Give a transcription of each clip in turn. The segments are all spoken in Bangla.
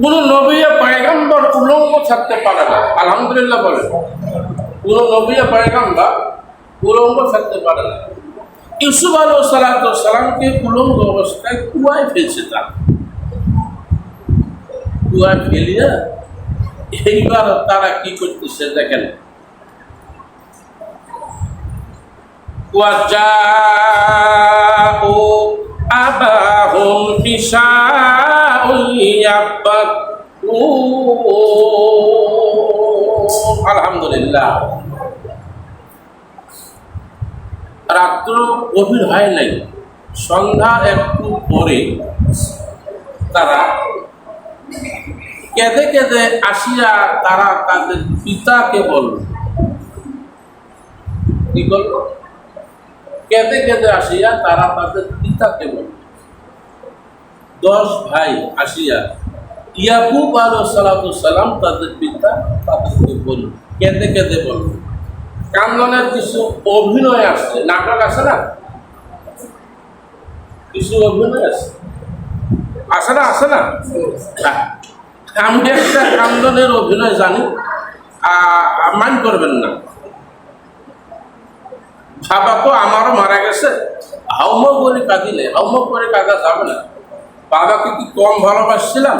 কোন নবীয়া পায়গাম্বার উলঙ্গ ছাড়তে পারে না। আলহামদুলিল্লাহ বলে। কোন নবীয়া পায়গাম্বা উলঙ্গ থাকতে পারে না। ইউসুফ আলু সালাত উলঙ্গ অবস্থায় কুয়ায় ফেলছে তার। কুয়ায় ফেলিয়া এইবার তারা কি করতেছে দেখেন। কুয়া আবাহুম আলহামদুলিল্লাহ। রাত্র গভীর হয় নাই। সন্ধ্যা একটু পরে তারা কেঁদে কেঁদে আসিয়া তারা তাদের পিতাকে বলল, কি বলল? কেঁদে কেঁদে আসিয়া তারা তাদের পিতাকে বলল দশ ভাই আসিয়া, ইয়াকুব আল সালাম তাদের পিতা তাদেরকে বলল কেঁদে কেঁদে বলল কান্দনের কিছু অভিনয় আছে নাটক আছে না? কিছু অভিনয় আছে আছে না আছে না। আমি একটা কান্দনের অভিনয় জানি। মান করবেন না। বাবা তো আমারও মারা গেছে। হাউম করে কাঁদিলে হাউম করে কাঁদা যাবে না। বাবাকে কি কম ভালোবাসছিলাম?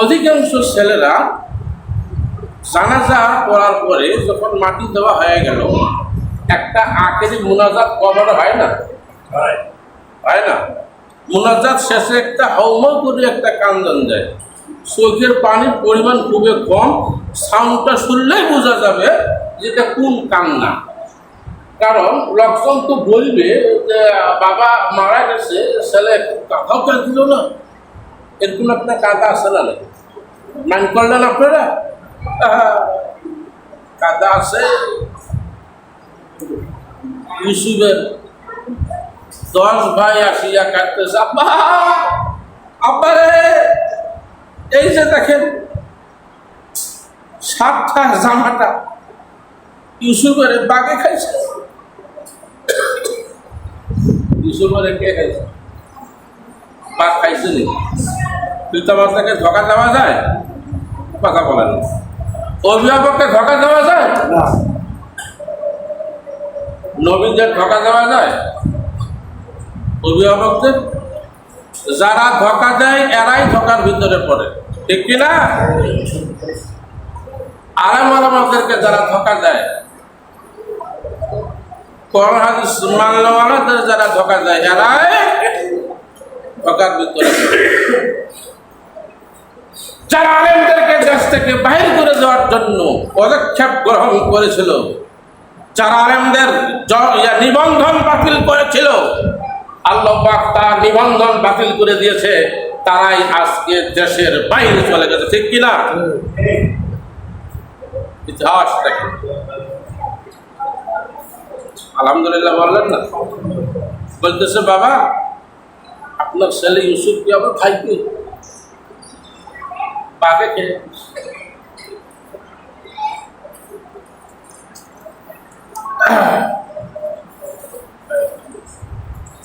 অধিকাংশ ছেলেরা জানাজা করার পরে যখন মাটি দেওয়া হয়ে গেল একটা আখেরি মুনাজাত কবর হয় না? হয়। না? মুনাজাত শেষে একটা হাউম করে একটা কান্দন দেয়। চোখের পানির পরিমাণ খুবই কম সাউন্ডটা শুনলেই বোঝা যাবে যেটা কোন কান্না। কারণ লোকজন তো বলবে যে, বাবা মারা গেছে, ছেলে কাঁথাও কেন দিল না। এরকম আপনার কাদা আছে না নাকি? মান করলেন আপনারা? কাদা আছে। ইউসুফের দশ ভাই আসিয়া কাটতেছে আব্বা আব্বা রে, এই যে দেখেন, সাতটা জামাটা ইউসুফের বাগে খাইছে। ইউসুফের কে খাইছে? বাঘ খাইছে নি পিতা মাতাকে ধোকা দেওয়া যায়? কথা বলেন অভিভাবককে ধোকা দেওয়া যায়? নবীনদের ধোকা দেওয়া যায়? অভিভাবকদের যারা ধোকা দেয় এরাই ধোকার ভিতরে পড়ে। ঠিক কিনা? আরাম আরামদেরকে যারা ধোকা দেয় কোরআন, হাদিস যারা ধোকা দেয় এরাই ধোকার ভিতরে যারা আলেমদেরকে দেশ থেকে বাহির করে দেওয়ার জন্য পদক্ষেপ গ্রহণ করেছিল, যারা আলেমদের নিবন্ধন বাতিল করেছিল, আল্লাহ তার নিবন্ধন বাতিল করে দিয়েছে, তারাই আজকে দেশের বাইরে চলে গেছে, ঠিক কিনা? ইতিহাস দেখেন আলহামদুলিল্লাহ বললেন না। বলতেছে, বাবা, আপনার ছেলে ইউসুফ কি আমার ভাই কি পাকে কে?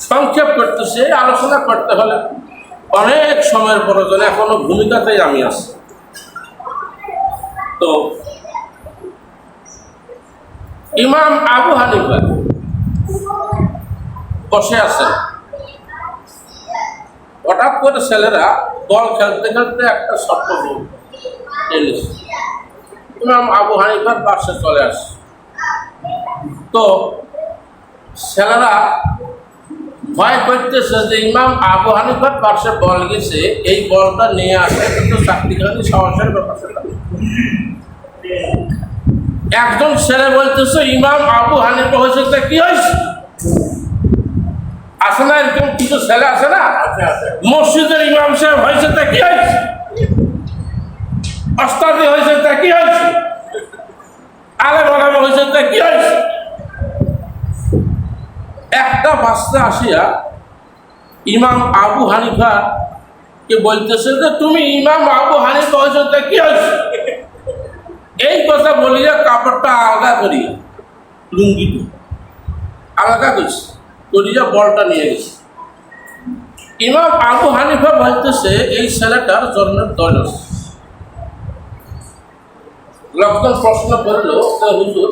সংক্ষেপ করতেছে, আলোচনা করতে হলে অনেক সময়ের প্রয়োজন, এখনও ভূমিকাতেই আমি আছি। তো, ইমাম আবু হানিফা বসে আছেন হঠাৎ করে ছেলেরা বল খেলতে খেলতে একটা টেনিস ইমাম আবু হানিফার পাশে চলে আসে। তো ছেলেরা ভয় করতেছে যে ইমাম আবু হানিফার পাশে বল গেছে, এই বলটা নিয়ে আসে, কিন্তু চাকরিখানি সমস্যার ব্যাপার একজন ছেলে বলতেছে, ইমাম আবু হানিফা হয়েছে কি হয়েছে? আছে না এরকম কিছু ছেলে আছে না মসজিদের ইমাম সাহেব হয়েছে তা কি হয়েছে? অস্তাদি হয়েছে তা কি হয়েছে? আলে বানানো হয়েছে তা কি হয়েছে? একটা বাচ্চা আসিয়া ইমাম আবু হানিফা কে বলতেছে যে তুমি ইমাম আবু হানিফা হয়েছে তা কি হয়েছে? এই কথা বলিয়া কাপড়টা আলাদা করিয়া লুঙ্গিটা আলাদা করছে। করিয়া বলটা নিয়ে গেছে ইমাম আবু হানিফা বলতেছে, এই ছেলেটার জন্মের দল লোকজন প্রশ্ন করল হুজুর,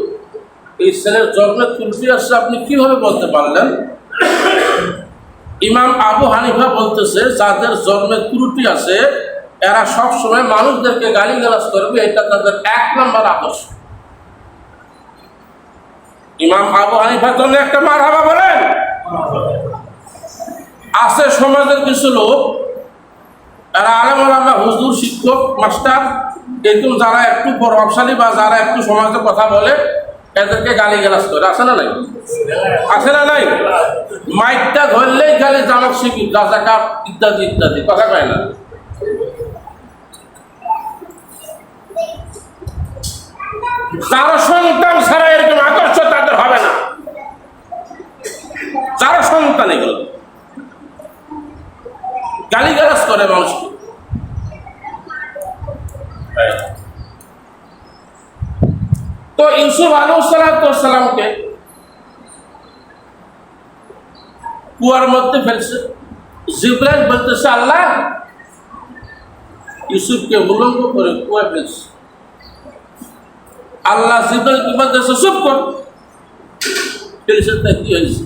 এই ছেলের জন্মের ত্রুটি আসছে আপনি কীভাবে বলতে পারলেন? ইমাম আবু হানিফা বলতেছে, যাদের জন্মের ত্রুটি আছে, এরা সব সময় মানুষদেরকে গালি গালাজ করবে, এটা তাদের এক নম্বর আদর্শ। ইমাম আবু হানিফার জন্য একটা মার হাবা বলেন। আছে সমাজের কিছু লোক, এরা আলেম আলামা হুজুর, শিক্ষক, মাস্টার, এরকম যারা একটু প্রভাবশালী বা যারা একটু সমাজে কথা বলে, এদেরকে গালি গালাজ করে। আছে না নাই? আছে না নাই? মাইকটা ধরলেই খালি জামাক শিখি কাপ, ইত্যাদি ইত্যাদি। কথা কয় না? যারা সন্তান ছাড়া এরকম আকর্ষ তাদের হবে না। যারা সন্তান এগুলো। গালিগালাজ করে মানুষকে তো ইউসুফ আলুসালামকে কুয়ার মধ্যে ফেলছে। জিব্রাইল বলতেছে, আল্লাহ, ইউসুফকে উলঙ্গ করে কুয়া ফেলছে। আল্লাহ জিব্রাইল বলতেছে, চুপ কর। ফেলছে কি হয়েছে?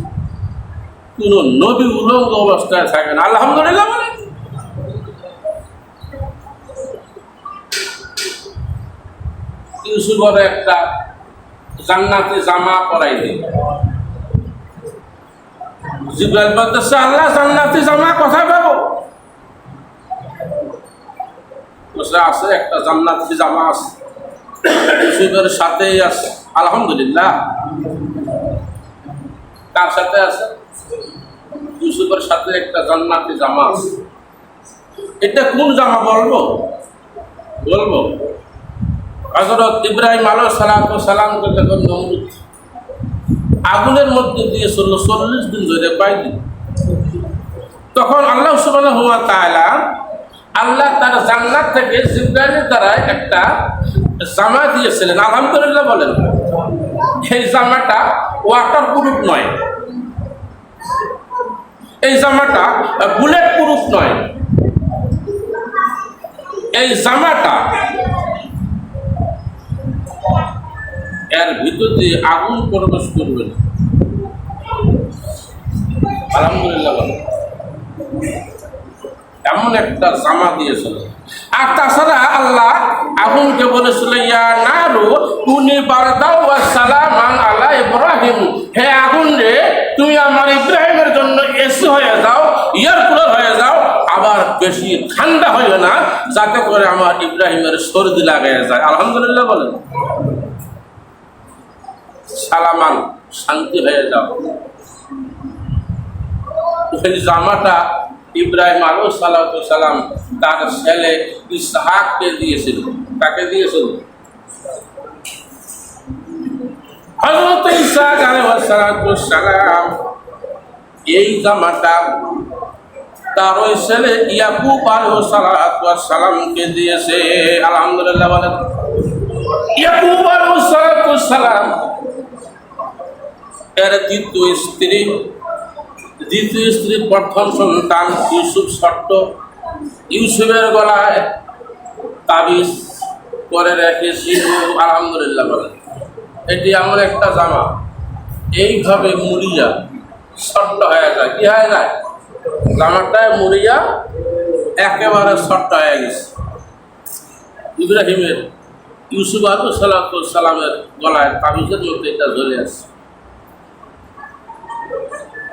কোন নবী উলঙ্গ অবস্থায় থাকে না আলহামদুলিল্লাহ বলে একটা জান্নাতি জামা পরাই দিল। জিব্রাইল বলতেছে, আল্লাহ জান্নাতি জামা কথা পাবো? আছে একটা জান্নাতি জামা আছে। ইউসুফের সাথেই আছে। আলহামদুলিল্লাহ। কার সাথে আছে? ইউসুফের সাথে একটা জান্নাতি জামা আছে। এটা কোন জামা বলব? বলব? হজরত ইব্রাহিম আলো সালাম সালামকে যখন নমরুদ আগুনের মধ্যে দিয়ে চলল চল্লিশ দিন ধরে পাইনি তখন আল্লাহ সুবাহ হুয়া তাআলা আল্লাহ তার জান্নাত থেকে জিব্রাইলের দ্বারা একটা জামা দিয়েছিলেন। আলহামদুলিল্লাহ বলেন। সেই জামাটা ওয়াটার প্রুফ নয়। এই জামাটা বুলেট প্রুফ নয় এই জামাটা, এর ভিতর দিয়ে আগুন প্রবেশ করবে না আলহামদুলিল্লাহ। এমন একটা জামা দিয়েছিল। আর তাছাড়া আল্লাহ আগুনকে বলেছিল ইব্রাহিম। হে আগুন রে, তুমি আমার ইব্রাহিমের জন্য এসি হয়ে যাও, ইয়ার কুলার হয়ে যাও। আবার বেশি ঠান্ডা হইও না, যাতে করে আমার ইব্রাহিমের সর্দি লাগে যায়। আলহামদুলিল্লাহ বলেন। সালামান, শান্তি হয়ে যাও। জামাটা ইব্রাহিম আলু সালাম তার ছেলে ইসহাককে দিয়েছিল। তাকে দিয়েছিল? হজরত ইসহাক সালাম। এই জামাটা তার ওই ছেলে ইয়াকুব আলু সালামকে দিয়েছে। আলহামদুলিল্লাহ বলেন। ইয়াকুব আলু সালাম, এর দ্বিতীয় স্ত্রী দ্বিতীয় স্ত্রীর প্রথম সন্তান ইউসুফ ষট্ট ইউসুফের গলায় তাবিজ করে রেখেছিল আলহামদুলিল্লাহ বলে। এটি এমন একটা জামা। এইভাবে মুড়িয়া ষট্ট হয়ে যায়। কি হয়ে যায়? জামাটায় মুড়িয়া একেবারে ষট্ট হয়ে গেছে। ইব্রাহিমের, ইউসুফ আলু সালামের গলায় তাবিজের মধ্যে এটা ঝরে আছে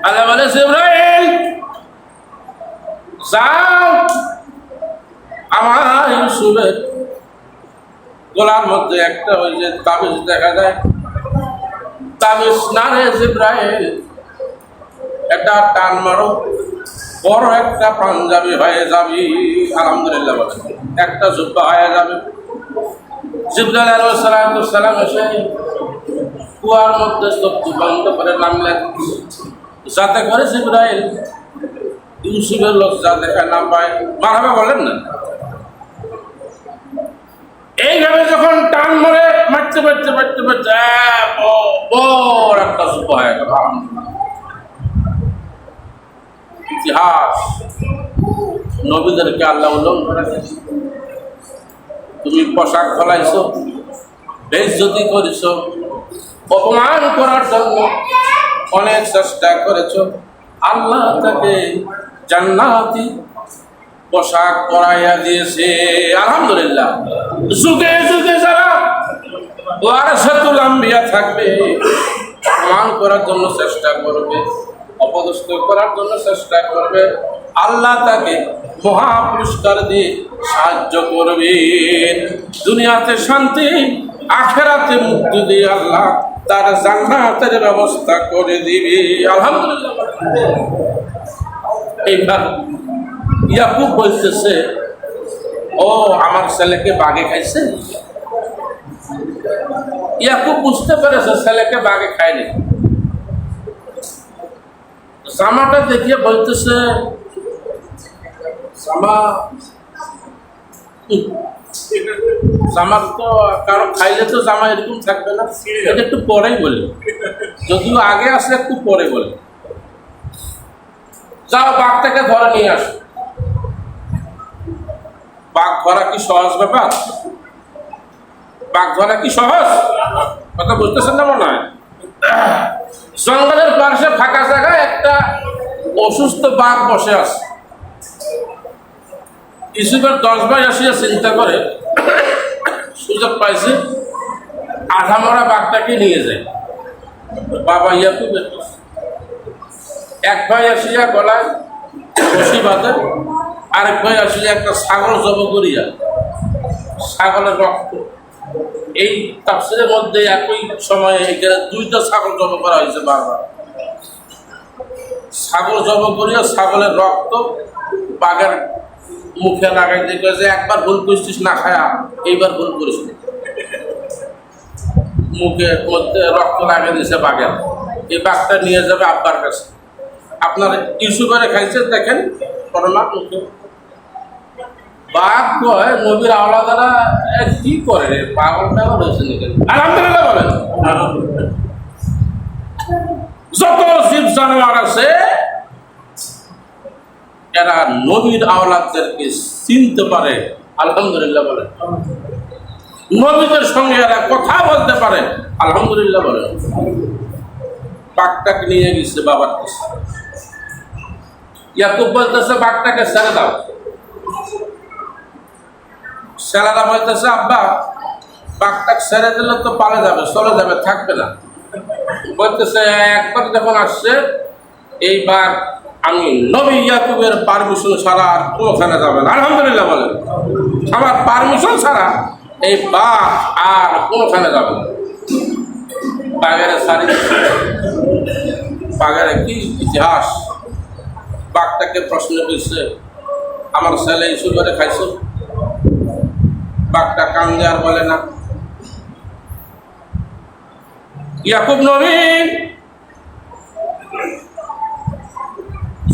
আল্লাহ বলে ইব্রাহিম যাও আমার ইউসুফের গোলার মধ্যে একটা ওই যে তাবিজ দেখা যায়। তাবিজ না রে ইব্রাহিম একটা টান মারো। বড় একটা পাঞ্জাবি হয়ে যাবি, আলহামদুলিল্লাহ বলে। একটা জুব্বা হয়ে যাবে। জিব্রাইল আলাইহিস সালাম এসে কুয়ার মধ্যে সবজি বন্ধ করে নামলেন। যাতে করে জিব্রাইল ইউসুফের লোক যা দেখা না পায়। মারাবা বলেন না? এইভাবে যখন টান মারে, মারতে মারতে মারতে মারতে বড় একটা সুপ হয়ে গেল। ইতিহাস। নবীদেরকে আল্লাহ উল্লঙ্ঘন তুমি পোশাক ফলাইছো বেজ্জতি করেছ, অপমান করার জন্য অনেক চেষ্টা করেছ। আল্লাহ তাকে জান্নাতি পোশাক পরাইয়া দিয়েছে। আলহামদুলিল্লাহ। যুগে যুগে যারা ওয়ারাসাতুল আম্বিয়া থাকবে অপমান করার জন্য চেষ্টা করবে, অপদস্থ করার জন্য চেষ্টা করবে, আল্লাহ তাকে মহা পুরস্কার দিয়ে সাহায্য করবে। দুনিয়াতে শান্তি, আখেরাতে মুক্তি দিয়ে আল্লাহ তার জান্নাতের ব্যবস্থা করে দিবে। আলহামদুলিল্লাহ এইবার ইয়াকুব বলতেছে ও আমার ছেলেকে বাগে খাইছে? ইয়াকুব বুঝতে পেরেছে ছেলেকে বাগে খায়নি। জামাটা দেখিয়ে বলতেছে জামা উহ, জামা তো কারও খাইলে তো জামা এরকম থাকবে না এটা একটু পরেই বলি। যদিও আগে আসলে একটু পরে বলি। যাও, বাঘটাকে ধরে নিয়ে বাঘ ধরা কি সহজ ব্যাপার? বাঘ ধরা কি সহজ? কথা বুঝতেছেন না মনে হয়? জঙ্গলের পাশে ফাঁকা জায়গায় একটা অসুস্থ বাঘ বসে আছে। ইসুফের দশ ভাই আসিয়া চিন্তা করে, সুযোগ পাইছে, আধা মরা বাঘটাকে নিয়ে যায়। বাবা ইয়াকুব এক ভাই আসিয়া গলায় রশি বাঁধে, আরেক ভাই আসিয়া একটা ছাগল জব করিয়া ছাগলের রক্ত। এই তাফসিরের মধ্যে একই সময়ে এখানে দুইটা ছাগল জব করা হয়েছে বারবার। ছাগল জব করিয়া ছাগলের রক্ত বাঘের মুখে লাগাই দেখবে যে, একবার ভুল করছিস না খায়া, এইবার ভুল করিস না। মুখের মধ্যে রক্ত লাগিয়ে দিয়েছে বাঘের। এই বাঘটা নিয়ে যাবে আব্বার কাছে। আপনার ইউসুফারে খাইছে দেখেন করোনা মুখে। বাঘ কয়, নবীর আওলাদারা কি করে রে? পাগল হয়েছে নাকি? আলহামদুলিল্লাহ বলেন। যত জীব জানোয়ার আছে এরা নবীর আওলাদদেরকে চিনতে পারে, আলহামদুলিল্লাহ বলে। নবীদের সঙ্গে এরা কথা বলতে পারে, আলহামদুলিল্লাহ বলে। বাঘটাকে নিয়ে গেছে বাবার কাছে। ইয়াকুব বলতেছে, বাঘটাকে ছেড়ে দাও। ছেলেরা বলতেছে, আব্বা, বাঘটাকে ছেড়ে দিলে তো পালে যাবে, চলে যাবে, থাকবে না। বলতেছে, একবার যখন আসছে, এই বাঘ আমি নবী ইয়াকুবের পারমিশন ছাড়া আর কোনোখানে যাবে না। আলহামদুলিল্লাহ বলেন। আমার পারমিশন ছাড়া এই বাঘ আর কোনোখানে যাবে বাঘের সারি। বাঘের কি ইতিহাস? বাঘটাকে প্রশ্ন করছে, আমার ছেলে ইস্যু করে খাইছো? বাঘটা কান্দে আর বলে না। ইয়াকুব নবী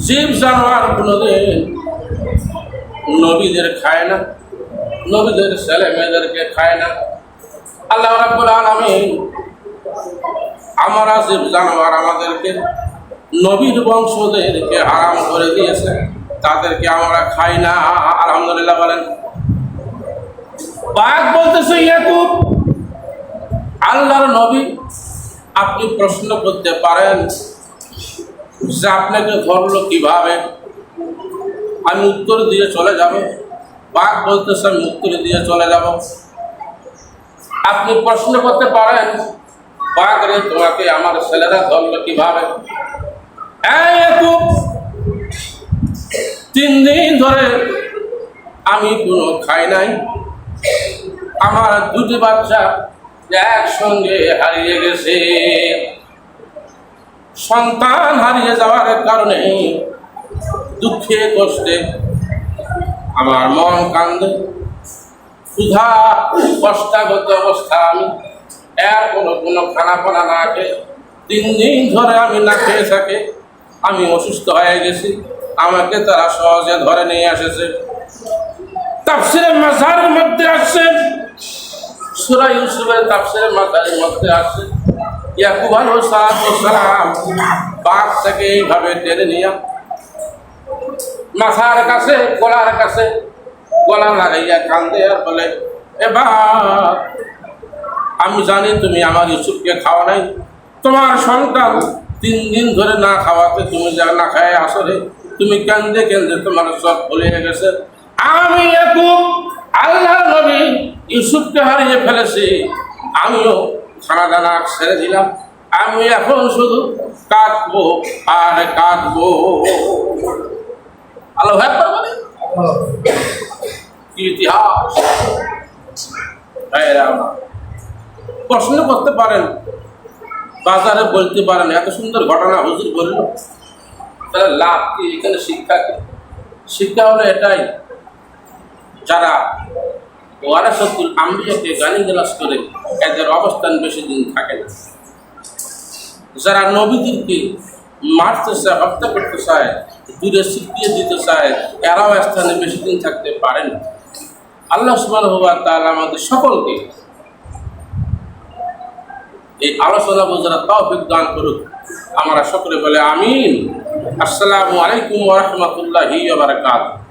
জীব জানোয়ার কোনোদিন নবীদের খায় না, নবীদের ছেলে মেয়েদেরকে খায় না। আল্লাহ রাব্বুল আলামিন আমরা জীব জানোয়ার আমাদেরকে নবীর বংশদেরকে আরাম করে দিয়েছে, তাদেরকে আমরা খাই না। আলহামদুলিল্লাহ বলেন। বাঘ বলতেছে, ইয়াকুব, আল্লাহর নবী আপনি প্রশ্ন করতে পারেন যে আপনাকে ধরলো কীভাবে? আমি উত্তর দিয়ে চলে যাব। বাঘ বলতেছে, আমি উত্তর দিয়ে চলে যাব। আপনি প্রশ্ন করতে পারেন, বাঘ রে, তোমাকে আমার ছেলেরা ধরলো কীভাবে? তিন দিন ধরে আমি কোনো খাই নাই। আমার দুটি বাচ্চা একসঙ্গে হারিয়ে গেছে। সন্তান হারিয়ে যাওয়ার কারণে, দুঃখে, কষ্টে আমার মন কান্দে। ক্ষুধা, কষ্টাগত অবস্থা আমি, এর কোনো কোনো খানা পানা না খেয়ে তিন দিন ধরে আমি না খেয়ে থাকি, আমি অসুস্থ হয়ে গেছি, আমাকে তারা সহজে ধরে নিয়ে এসেছে। তাফসিরের মাঝারের মধ্যে আসছে, সুরা ইউসুফের তাফসিরের মাঝারের মধ্যে আসছে। ইয়াকুব আলাইহিস সালাম। বাঘ থেকে এইভাবে টেনে নিয়ে মাথার কাছে, গলার কাছে গলা লাগাইয়া কান্দে আর বলে এবার আমি জানি তুমি আমার ইউসুফকে খাওয়া নাই। তোমার সন্তান তিন দিন ধরে না খাওয়াতে তুমি যা না খায় আসলে তুমি কেন্দে কেন্দে তোমার সব ভুলে গেছে। আমি আল্লাহ নবী, ইউসুফকে হারিয়ে ফেলেছি। আমিও খানা দানা ছেড়ে দিলাম। আমি এখন শুধু কাঁদবো আর কাঁদবো। আলো হ্যাঁ কি ইতিহাস। প্রশ্ন করতে পারেন, বাজারে বলতে পারেন, এত সুন্দর ঘটনা হুজুর বলল। তাহলে লাভ কি? এখানে শিক্ষা কি? শিক্ষা হলো এটাই, যারা ওয়ারাসতুল আম্বিয়াকে গালি গালাস করে এদের অবস্থান বেশি দিন থাকে না। যারা নবীদেরকে মারতে চায়, হত্যা করতে চায়, দূরে শিখিয়ে দিতে চায়, এরাও স্থানে বেশি দিন থাকতে পারে না। আল্লাহ সুবাহ তাআলা আমাদের সকলকে এই আলোচনা বোঝার তৌফিক দান করুক। আমরা সকলে বলে আমিন। আসসালামু আলাইকুম ওয়া রাহমাতুল্লাহি বারাকাতুহু।